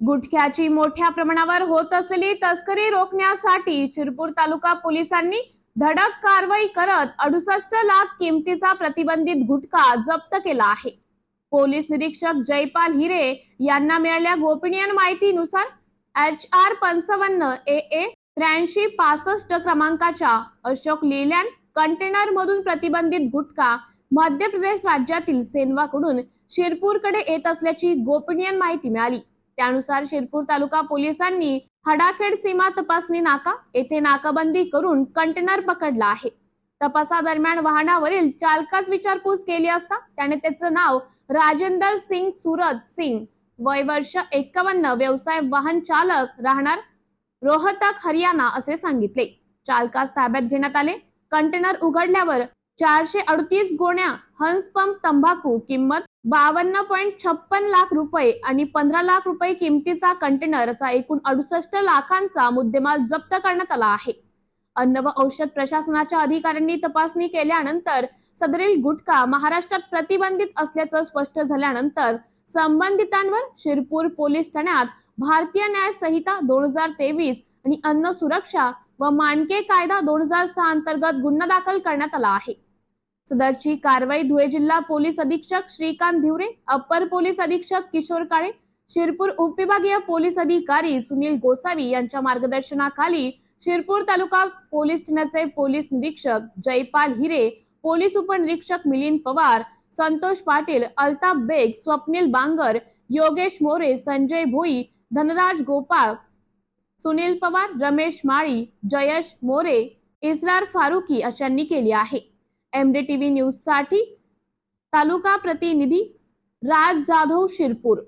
गुटख्याची मोठ्या प्रमाणावर होत असलेली तस्करी रोखण्यासाठी शिरपूर तालुका पोलिसांनी धडक कारवाई करत अडुसष्ट लाख किमतीचा प्रतिबंधित गुटखा जप्त केला आहे. पोलीस निरीक्षक जयपाल हिरे यांना मिळालेल्या गोपनीय माहितीनुसार एच आर पंचावन्न ए ए त्र्याऐंशी पासष्ट क्रमांकाच्या अशोक लेलँड कंटेनर मधून प्रतिबंधित गुटखा मध्य प्रदेश राज्यातील सेनवाकडून शिरपूरकडे येत असल्याची गोपनीय माहिती मिळाली. त्यानुसार शिरपूर तालुका पोलिसांनी हडाखेड सीमा तपासणी नाका येथे नाकाबंदी करून कंटेनर पकडला आहे. तपासादरम्यान वाहनावरील चालकास विचारपूस केली असता त्याने त्याचं नाव राजेंदर सिंग सुरत सिंग वय वर्ष एक्कावन्न व्यवसाय वाहन चालक राहणार रोहतक हरियाणा असे सांगितले. चालकास ताब्यात घेण्यात आले. कंटेनर उघडल्यावर चारशे अडतीस गोण्या हंसपंप तंबाखू किंमत बावन्न पॉईंट छप्पन लाख रुपये आणि पंधरा लाख रुपये किमतीचा कंटेनर असा एकूण अडुसष्ट लाखांचा मुद्देमाल जप्त करण्यात आला आहे. अन्न व औषध प्रशासनाच्या अधिकाऱ्यांनी तपासणी केल्यानंतर सदरील गुटखा महाराष्ट्रात प्रतिबंधित असल्याचं स्पष्ट झाल्यानंतर संबंधितांवर शिरपूर पोलीस ठाण्यात भारतीय न्याय संहिता दोन हजार तेवीस आणि अन्न सुरक्षा व मानके कायदा दोन हजार सहा अंतर्गत गुन्हा दाखल करण्यात आला आहे. सदरची कारवाई धुळे जिल्हा पोलीस अधीक्षक श्रीकांत धिवरे अप्पर पोलीस अधीक्षक किशोर काळे शिरपूर उपविभागीय पोलीस अधिकारी सुनील गोसावी यांच्या मार्गदर्शनाखाली शिरपूर तालुका पोलीस ठाण्याचे पोलीस निरीक्षक जयपाल हिरे पोलीस उपनिरीक्षक मिलिंद पवार संतोष पाटील अल्ताफ बेग स्वप्नील बांगर योगेश मोरे संजय भोई धनराज गोपाळ सुनील पवार रमेश माळी जयश मोरे इस्रार फारुकी अशांनी केली आहे. एमडी टीव्ही न्यूजसाठी तालुका प्रतिनिधी राज जाधव शिरपूर.